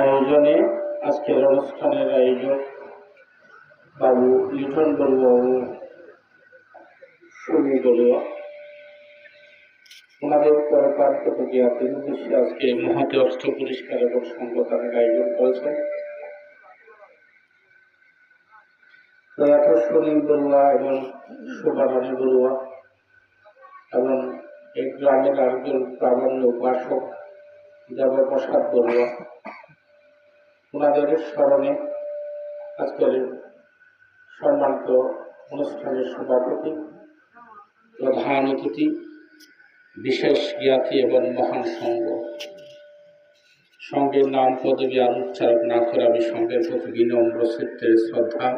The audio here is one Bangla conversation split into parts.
আয়োজনে আজকের অনুষ্ঠানের আয়োজক বাবু লিটন পরকার প্রতিক্রিয়াতে উদ্দেশ্যে আজকে মহাতে অস্ত্র পুরস্কার এবং আয়োজন করেছেন প্রয়াত বড়ুয়া এবং শোভারানী বড়ুয়া এবং এই গ্রামের আরেকজন প্রামাণ্য উপাসক দেবপ্রসাদ বড়ুয়া ওনাদের স্মরণে আজকের সম্মানিত অনুষ্ঠানের সভাপতি, প্রধান অতিথি, বিশেষ জ্ঞাতি এবং মহান সঙ্গ। সঙ্গের নাম পদবী আর না করে আমি সঙ্গের প্রতি বিনম্র শ্রদ্ধা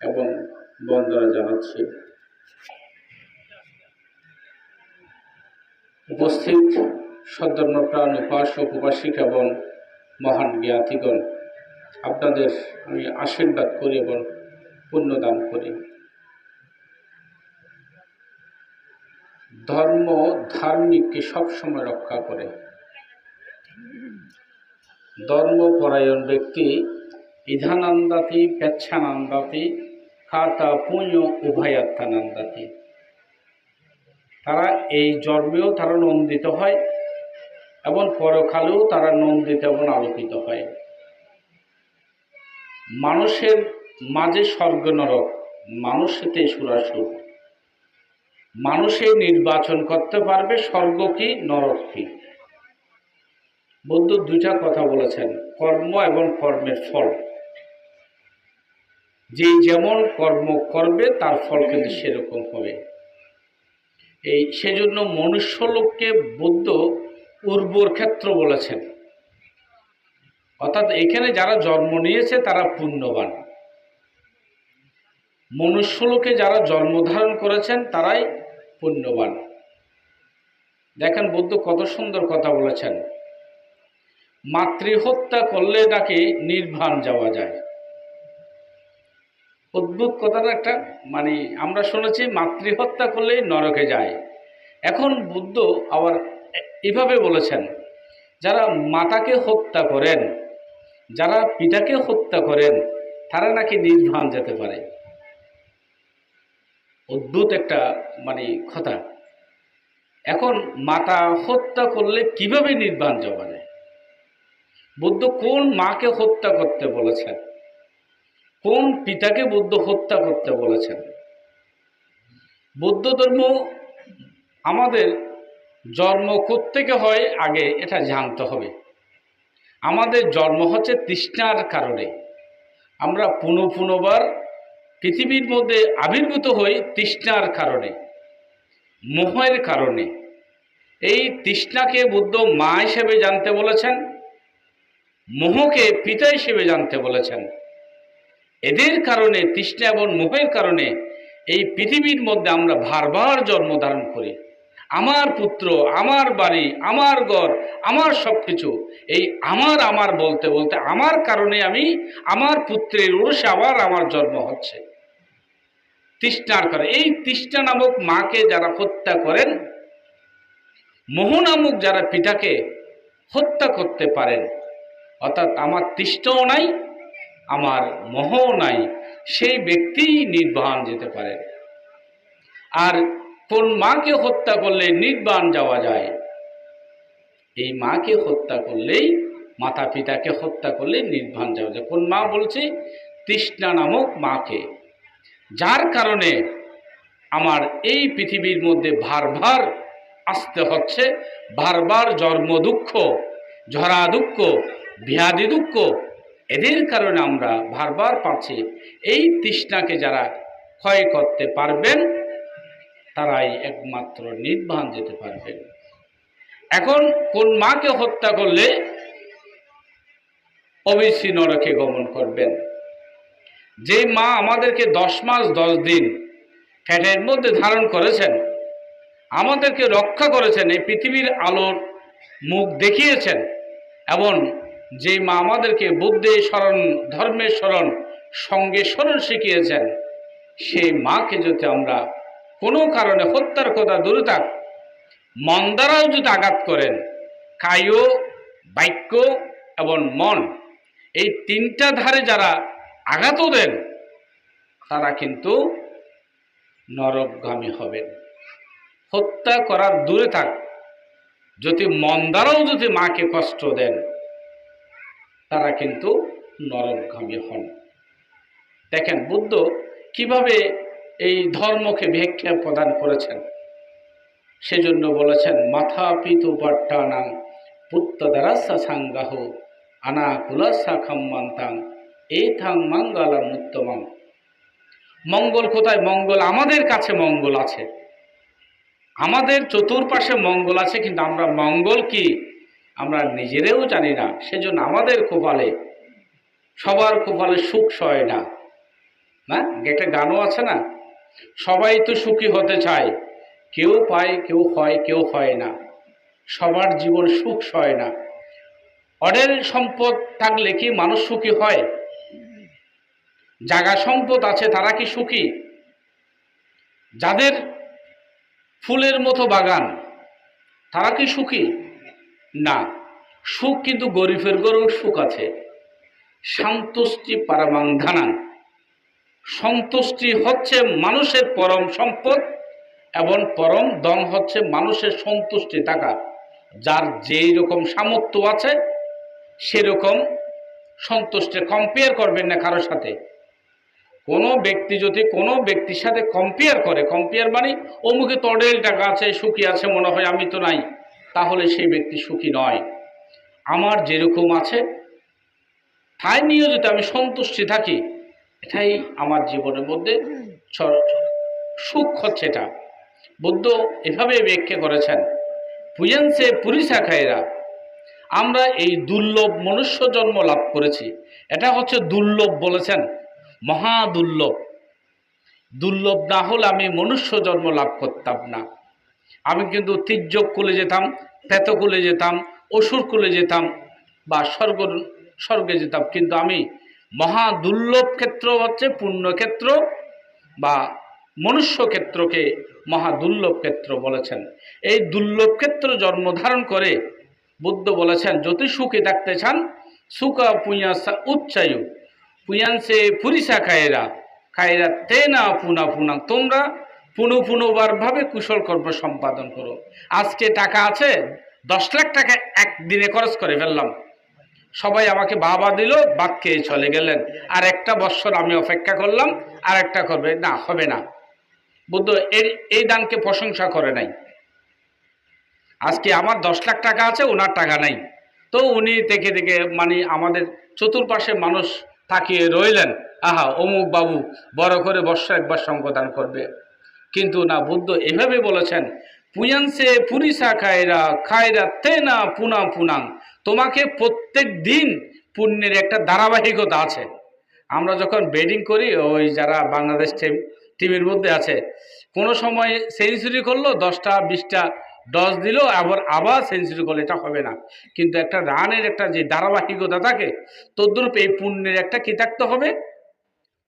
এবং বন্দনা জানাচ্ছি। উপস্থিত সদ্যপ্রাণ উপাসক উপাসিক এবং মহান জ্ঞাতিগণ, আপনাদের আমি আশীর্বাদ করি এবং পুণ্যদান করি। ধর্ম ধার্মিককে সবসময় রক্ষা করে। ধর্মপরায়ণ ব্যক্তি ইধানন্দাতি, পেচ্ছানন্দাতি খাতা পুণ্য উভয়াত্মানন্দাতি। তারা এই জন্মেও তারা নন্দিত হয় এবং পরকালেও তারা নন্দিত এবং আলোকিত হয়। মানুষের মাঝে স্বর্গ নরক মানুষেতে সুরাসুর মানুষে নির্বাচন করতে পারবে, স্বর্গ কি, নরক কি? বুদ্ধ দুইটা কথা বলেছেন, কর্ম এবং কর্মের ফল। যে যেমন কর্ম করবে, তার ফল কিন্তু সেরকম হবে। এই সেজন্য মনুষ্য লোককে বুদ্ধ উর্বর ক্ষেত্র বলেছেন। অর্থাৎ এখানে যারা জন্ম নিয়েছে তারা পুণ্যবান। মনুষ্যলোকে যারা জন্মধারণ করেছেন তারাই পুণ্যবান। দেখেন বুদ্ধ কত সুন্দর কথা বলেছেন। মাতৃহত্যা করলে নাকি নির্বাণ যাওয়া যায়। অদ্ভুত কথাটা একটা মানে আমরা শুনেছি মাতৃহত্যা করলেই নরকে যায়। এখন বুদ্ধ আবার এভাবে বলেছেন, যারা মাতাকে হত্যা করেন, যারা পিতাকে হত্যা করেন, তারা নাকি নির্বাণ যেতে পারে। অদ্ভুত একটা মানে কথা। এখন মাতা হত্যা করলে কীভাবে নির্বাণ যাওয়া যায় বুদ্ধ কোন মাকে হত্যা করতে বলেছেন? কোন পিতাকে বুদ্ধ হত্যা করতে বলেছেন? বৌদ্ধ ধর্ম আমাদের জন্ম কোত্থেকে হয় আগে এটা জানতে হবে। আমাদের জন্ম হচ্ছে তৃষ্ণার কারণে। আমরা পুনঃ পুনবার পৃথিবীর মধ্যে আবির্ভূত হই তৃষ্ণার কারণে, মোহের কারণে। এই তৃষ্ণাকে বুদ্ধ মা হিসেবে জানতে বলেছেন, মোহকে পিতা হিসেবে জানতে বলেছেন। এদের কারণে, তৃষ্ণা এবং মোহের কারণে এই পৃথিবীর মধ্যে আমরা বারবার জন্ম ধারণ করি। আমার পুত্র, আমার বাড়ি, আমার ঘর, আমার সব কিছু এই আমার আমার বলতে বলতে আমার কারণে আমি, আমার পুত্রের উরসে আবার আমার জন্ম হচ্ছে। তৃষ্ণার করে এই তৃষ্ণা নামক মাকে যারা হত্যা করেন, মোহ নামক যারা পিতাকে হত্যা করতে পারেন, অর্থাৎ আমার তৃষ্ণও নাই আমার মোহও নাই, সেই ব্যক্তিই নির্বাণ যেতে পারে। আর কোন মাকে হত্যা করলে নির্বাণ যাওয়া যায়? এই মাকে হত্যা করলেই মাতা পিতাকে হত্যা করলে নির্বাণ যাওয়া যায়। কোন মা বলছে, তৃষ্ণা নামক মাকে। যার কারণে আমার এই পৃথিবীর মধ্যে ভারভার আসতে হচ্ছে, বারবার জন্ম দুঃখ ঝরা দুঃখ ব্যাধি দুঃখ এদের কারণে আমরা বারবার পাচ্ছি এই তৃষ্ণাকে যারা ক্ষয় করতে পারবেন, তারাই একমাত্র নির্বাণ যেতে পারবেন। এখন কোন মাকে হত্যা করলে অবশ্যই নরকে গমন করবেন? যে মা আমাদেরকে দশ মাস, দশ দিন ফ্যাটের মধ্যে ধারণ করেছেন, আমাদেরকে রক্ষা করেছেন, এই পৃথিবীর আলোর মুখ দেখিয়েছেন, এবং যে মা আমাদেরকে বুদ্ধে স্মরণ ধর্মের স্মরণ, সঙ্গে স্মরণ শিখিয়েছেন, সেই মাকে যদি আমরা কোনো কারণে হত্যার কথা দূরে থাক, মন দ্বারাও যদি আঘাত করেন, কায়, বাক্য এবং মন, এই তিনটা ধারে যারা আঘাতও দেন, তারা কিন্তু নরকগামী হবেন। হত্যা করার দূরে থাক। যদি মন দ্বারাও যদি মাকে কষ্ট দেন তারা কিন্তু নরকগামী হন। দেখেন, বুদ্ধ কীভাবে এই ধর্মকে ভিক্ষা প্রদান করেছেন? সেজন্য বলেছেন, মাথা পিতু পাট্টানাং পুত্ত দ্বারাসা সাঙ্গাহ আনা কুলাসা খাম্মান্তাং এই থাং মঙ্গলাম উত্তমম। মঙ্গল কোথায়? মঙ্গল আমাদের কাছে মঙ্গল আছে। আমাদের চতুর্পাশে মঙ্গল আছে, কিন্তু আমরা মঙ্গল কি? আমরা নিজেরেও জানি না, সেজন্য আমাদের কপালে সবার কপালে সুখ সয় না। না? একটা গানও আছে না? সবাই তো সুখী হতে চায়, কেউ পায়, কেউ হয় কেউ হয় না। সবার জীবন সুখ সয় না। অডেল সম্পদ থাকলে কি মানুষ সুখী হয়? জাগা সম্পদ আছে, তারা কি সুখী? যাদের ফুলের মতো বাগান, তারা কি সুখী? না, সুখ কিন্তু গরিবের গরুর সুখ আছে। সন্তুষ্টি পারমাংধানান সন্তুষ্টি হচ্ছে মানুষের পরম সম্পদ, এবং পরম দন হচ্ছে মানুষের সন্তুষ্টি থাকা যার যেই রকম সামর্থ্য আছে, সেরকম সন্তুষ্টে কম্পেয়ার করবেন না কারোর সাথে। কোনো ব্যক্তি যদি কোনো ব্যক্তির সাথে কম্পেয়ার করে কম্পেয়ার মানে অমুকে তডেল টাকা আছে, সুখী আছে, মনে হয় আমি তো নাই। তাহলে সেই ব্যক্তি সুখী নয়। আমার যেরকম আছে তাই নিয়ে যদি আমি সন্তুষ্টি থাকি, এটাই আমার জীবনের মধ্যে সুখ হচ্ছে এটা। বুদ্ধ এভাবে ব্যাখ্যা করেছেন পুয়াংসে পুরিসা খায়রা, আমরা এই দুর্লভ মনুষ্য জন্ম লাভ করেছি। এটা হচ্ছে দুর্লভ বলেছেন, মহা দুর্লভ। দুর্লভ না হলে আমি মনুষ্য জন্ম লাভ করতাম না। আমি কিন্তু তির্যক কুলে যেতাম পেতকুলে যেতাম, অসুর কুলে যেতাম বা স্বর্গ, স্বর্গে যেতাম। কিন্তু আমি মহা দুর্লভ ক্ষেত্র হচ্ছে পুণ্যক্ষেত্র বা মনুষ্য ক্ষেত্রকে মহা দুর্লভ ক্ষেত্র বলেছেন। এই দুর্লভ ক্ষেত্র জন্ম ধারণ করে বুদ্ধ বলেছেন, যদি সুখে থাকতে চান, সুখা পুঁয়াসা উচ্চায়ু পুয়াংসে পুরিসা খায়রা খায়রা তে না পুনা পুনা, তোমরা পুনঃ পুনবার ভাবে কুশল কর্ম সম্পাদন করো। আজকে টাকা আছে, দশ লাখ টাকা একদিনে খরচ করে ফেললাম। সবাই আমাকে বাবা দিল, বাদ খেয়ে চলে গেলেন। আর একটা বৎসর আমি অপেক্ষা করলাম, আর একটা করবে, না, হবে না। বুদ্ধ, এর, এই দানকে প্রশংসা করে নাই। আজকে আমার দশ লাখ টাকা আছে ওনার টাকা নাই। তো উনি দেখে দেখে মানে আমাদের চতুর্পাশে মানুষ তাকিয়ে রইলেন। আহা, অমুক বাবু, বড় করে বর্ষা একবার সঙ্গদান করবে। কিন্তু না বুদ্ধ এভাবে বলেছেন পুয়াংসে পুরিসা খায়রা খায়রা তে না পুনা পুনাং। তোমাকে প্রত্যেক দিন পুণ্যের একটা ধারাবাহিকতা আছে। আমরা যখন বেডিং করি, ওই যারা বাংলাদেশ টিম, টিমের মধ্যে আছে, কোনো সময় সেঞ্চুরি করল, দশটা, বিশটা ডস দিল, আবার আবার সেঞ্চুরি করল এটা হবে না। কিন্তু একটা রানের একটা যে ধারাবাহিকতা থাকে, তদ্রূপ এই পুণ্যের একটা কি থাকতে হবে।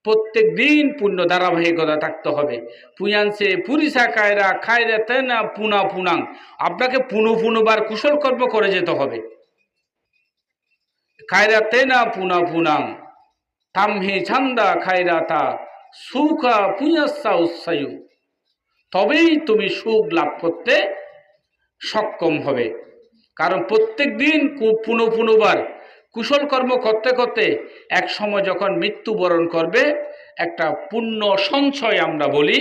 প্রত্যেক দিন পুণ্য ধারাবাহিকতা থাকতে হবে। পুয়াংসে পুরিসা কায়রা, খায়রা তেনা, পুনা পুনাং। আপনাকে পুনঃ পুনবার কুশল কর্ম করে যেতে হবে। খায়রা তেনা, পুনা পুনাং। তামহি ছান্দা, খায়রা তা। সুখা পুঞ্জা উৎসায়ু। তবেই তুমি সুখ লাভ করতে সক্ষম হবে। কারণ প্রত্যেক দিন পুনঃ পুনবার কুশল কর্ম করতে করতে এক সময় যখন মৃত্যুবরণ করবে, একটা পুণ্য সঞ্চয় আমরা বলি,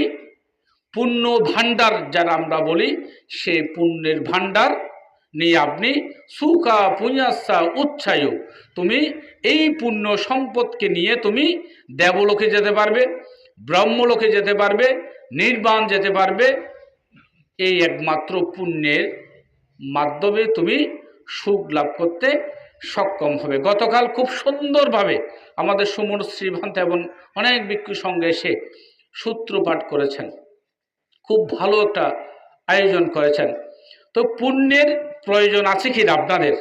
পুণ্য ভাণ্ডার যারা আমরা বলি, সে পুণ্যের ভাণ্ডার নিয়ে আপনি সুখা পুঞ্জাসা উচ্ছায়। তুমি এই পুণ্য সম্পদকে নিয়ে তুমি দেবলোকে যেতে পারবে, ব্রহ্মলোকে যেতে পারবে, নির্বাণ যেতে পারবে। এই একমাত্র পুণ্যের মাধ্যমে তুমি সুখ লাভ করতে সক্ষম হবে। গতকাল খুব সুন্দরভাবে আমাদের সুমন শ্রীভান্ত এবং অনেক ভিক্ষু সঙ্গে এসে সূত্রপাঠ করেছেন। খুব ভালো একটা আয়োজন করেছেন। তো পুণ্যের প্রয়োজন আছে কি আপনাদের?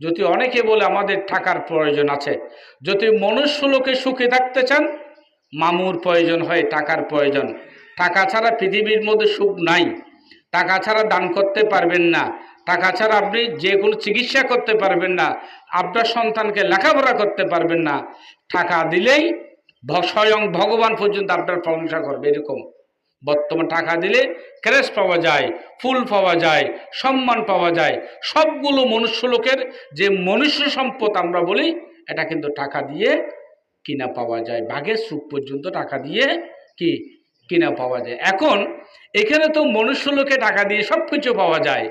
যদি অনেকে বলে আমাদের টাকার প্রয়োজন আছে। যদি মনুষ্য লোকে সুখে থাকতে চান, মামুর প্রয়োজন হয়, টাকার প্রয়োজন। টাকা ছাড়া পৃথিবীর মধ্যে সুখ নাই। টাকা ছাড়া দান করতে পারবেন না। টাকা ছাড়া আপনি যে কোনো চিকিৎসা করতে পারবেন না, আপনার সন্তানকে লেখাপড়া করতে পারবেন না। টাকা দিলেই স্বয়ং ভগবান পর্যন্ত আপনার প্রশংসা করবে, এরকম। বর্তমান টাকা দিলে ক্রেস পাওয়া যায়, ফুল পাওয়া যায়, সম্মান পাওয়া যায়। সবগুলো মনুষ্য লোকের যে মনুষ্য সম্পদ আমরা বলি, এটা কিন্তু টাকা দিয়ে কিনা পাওয়া যায়। বাঘের সুখ পর্যন্ত টাকা দিয়ে কি কিনা পাওয়া যায়। এখন এখানে তো মনুষ্য লোকে টাকা দিয়ে সব কিছু পাওয়া যায়।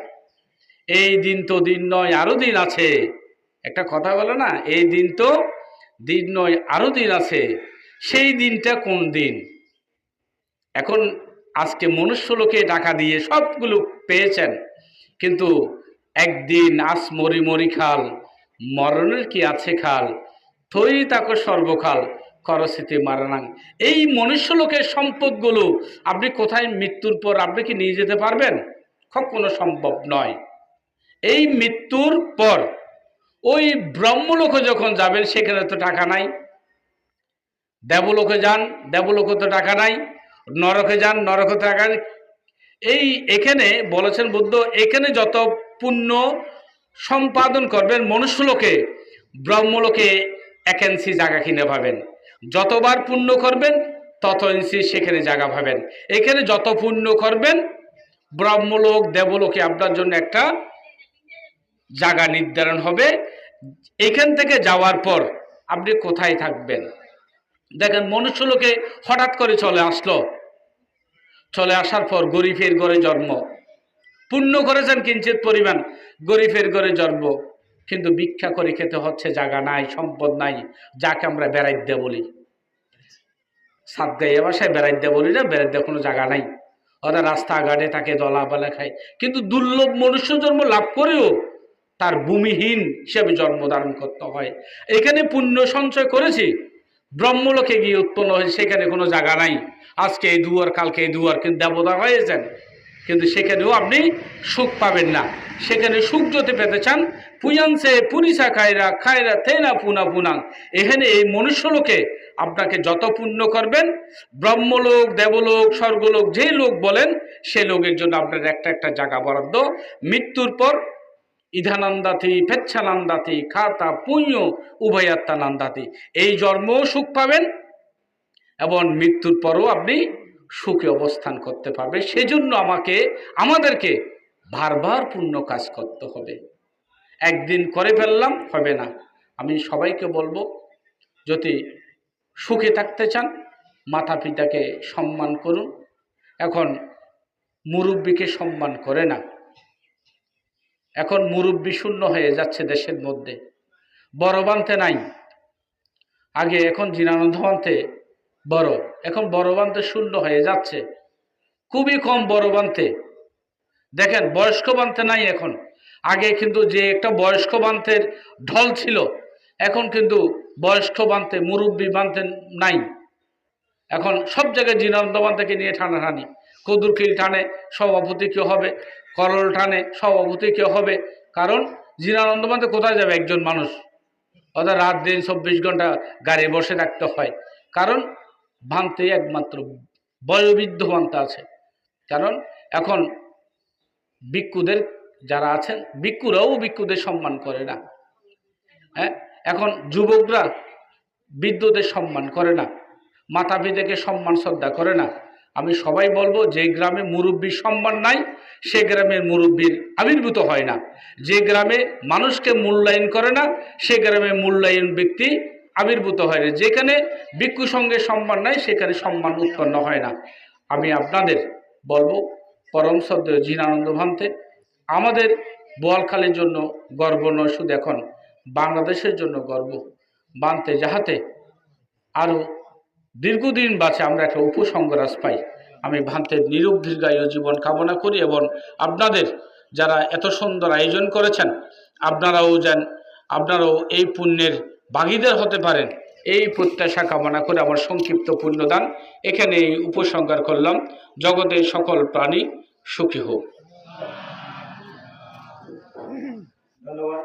এই দিন তো দিন নয় আরও দিন আছে। একটা কথা বলে না, এই দিন তো দিন নয় আরও দিন আছে। সেই দিনটা কোন দিন? এখন আজকে মনুষ্য লোকে টাকা দিয়ে সবগুলো পেয়েছেন, কিন্তু একদিন আস মরি মরি খাল, মরণের কি আছে খাল? থই তাকে সর্বকাল করস্মৃতি মারানাং এই মনুষ্য লোকের সম্পদগুলো আপনি কোথায় মৃত্যুর পর আপনি কি নিয়ে যেতে পারবেন? কখনো সম্ভব নয়। এই মৃত্যুর পর ওই ব্রহ্মলোকে যখন যাবেন, সেখানে তো টাকা নাই। দেবলোকে যান, দেবলোকে তো টাকা নাই, নরকে যান, নরকে টাকা। এই এখানে বলেছেন বুদ্ধ, এখানে যত পুণ্য সম্পাদন করবেন, মনুষ্যলোকে, ব্রহ্মলোকে এক ইঞ্চি জায়গা কিনে পাবেন। যতবার পুণ্য করবেন, তত ইঞ্চি সেখানে জায়গা পাবেন। এখানে যত পুণ্য করবেন, ব্রহ্মলোক, দেবলোকে আপনার জন্য একটা জায়গা নির্ধারণ হবে। এখান থেকে যাওয়ার পর আপনি কোথায় থাকবেন? দেখেন, মনুষ্যলোকে হঠাৎ করে চলে আসলো। চলে আসার পর গরিবের ঘরে জন্ম। পুণ্য করেছেন কিঞ্চিত পরিমাণ গরিবের ঘরে জন্ম। কিন্তু ভিক্ষা করে খেতে হচ্ছে জায়গা নাই, সম্পদ নাই, যাকে আমরা বেড়াইতে বলি। সাত গাইয়া বাসায় বেড়াইতে বলি না বেড়াইতে কোনো জায়গা নাই। ওরা রাস্তাঘাটে তাকে দলাপালা খায়। কিন্তু দুর্লভ মনুষ্য জন্ম লাভ করেও তার ভূমিহীন হিসেবে জন্ম ধারণ করতে হয়। এখানে পুণ্য সঞ্চয় করেছি, ব্রহ্মলোকে গিয়ে উৎপন্ন হয়েছে, সেখানে কোনো জায়গা নাই। আজকে এই দুয়ার, কালকে এই দুয়ার, কিন্তু দেবতা হয়েছেন। কিন্তু সেখানেও আপনি সুখ পাবেন না। সেখানে সুখ যদি পেতে চান পুয়াংসে পুরিসা খায়রা খায়রা থেনা পুনা পুনাং। এখানে এই মনুষ্যলোকে আপনাকে যত পুণ্য করবেন, ব্রহ্মলোক, দেবলোক, স্বর্গলোক, যে লোক বলেন, সে লোকের জন্য আপনার একটা একটা জায়গা বরাদ্দ। মৃত্যুর পর ইধানন্দাতি ফেচ্ছানন্দাতি খাতা, পুণ্য, উভয়াত্মানন্দাতি। এই জন্মও সুখ পাবেন এবং মৃত্যুর পরও আপনি সুখে অবস্থান করতে পারবে সেজন্য আমাকে, আমাদেরকে বারবার পূর্ণ কাজ করতে হবে। একদিন করে ফেললাম, হবে না। আমি সবাইকে বলব, যদি সুখে থাকতে চান মাতা পিতাকে সম্মান করুন। এখন মুরব্বীকে সম্মান করে না। এখন মুরব্বী শূন্য হয়ে যাচ্ছে দেশের মধ্যে। বড় বানতে নাই। আগে এখন জিনানন্দ বানতে বড়। এখন বড় বানতে শূন্য হয়ে যাচ্ছে। খুবই কম বড় বানতে। দেখেন, বয়স্ক বানতে নাই এখন। আগে কিন্তু যে একটা বয়স্ক বান্তের ঢল ছিল, এখন কিন্তু বয়স্ক বানতে, মুরব্বী বানতে নাই। এখন সব জায়গায় জিনানন্দ বান্তাকে নিয়ে টানাটানি। কদুরকিল টানে, সভাপতি কেউ হবে করল টানে সভাপতি কেউ হবে? কারণ জিনানন্দ বান্তে কোথায় যাবে একজন মানুষ? অর্থাৎ রাত দিন চব্বিশ ঘণ্টা গাড়ি বসে থাকতে হয়। কারণ ভান্তে একমাত্র বয়োবৃদ্ধ ভান্তা আছে। কারণ এখন ভিক্ষুদের যারা আছেন, ভিক্ষুরাও ভিক্ষুদের সম্মান করে না। হ্যাঁ? এখন যুবকরা বৃদ্ধদের সম্মান করে না। মাতা পিতাকে সম্মান, শ্রদ্ধা করে না। আমি সবাই বলব যে গ্রামে মুরব্বীর সম্মান নাই সে গ্রামের মুরব্বীর আবির্ভূত হয় না। যে গ্রামে মানুষকে মূল্যায়ন করে না, সে গ্রামে মূল্যায়ন ব্যক্তি আবির্ভূত হয় না। যেখানে ভিক্ষু সঙ্গে সম্মান নাই, সেখানে সম্মান উৎপন্ন হয় না। আমি আপনাদের বলব, পরম সদ্য জিনানন্দ ভান্তে, আমাদের বোয়ালখালীর জন্য গর্ব নয়, শুধু এখন বাংলাদেশের জন্য গর্ব। বানতে যাহাতে আরও দীর্ঘদিন বাঁচে, আমরা একটা উপসংগ্রাস পাই। আমি ভান্তের নিরূপ দীর্ঘায়ু জীবন কামনা করি এবং আপনাদের যারা এত সুন্দর আয়োজন করেছেন, আপনারাও যেন, আপনারাও এই পুণ্যের বাগিদের হতে পারেন। এই প্রত্যাশা কামনা করে আমার সংক্ষিপ্ত পুণ্যদান এখানে এই উপসংহার করলাম। জগতের সকল প্রাণী সুখী হোক। ধন্যবাদ।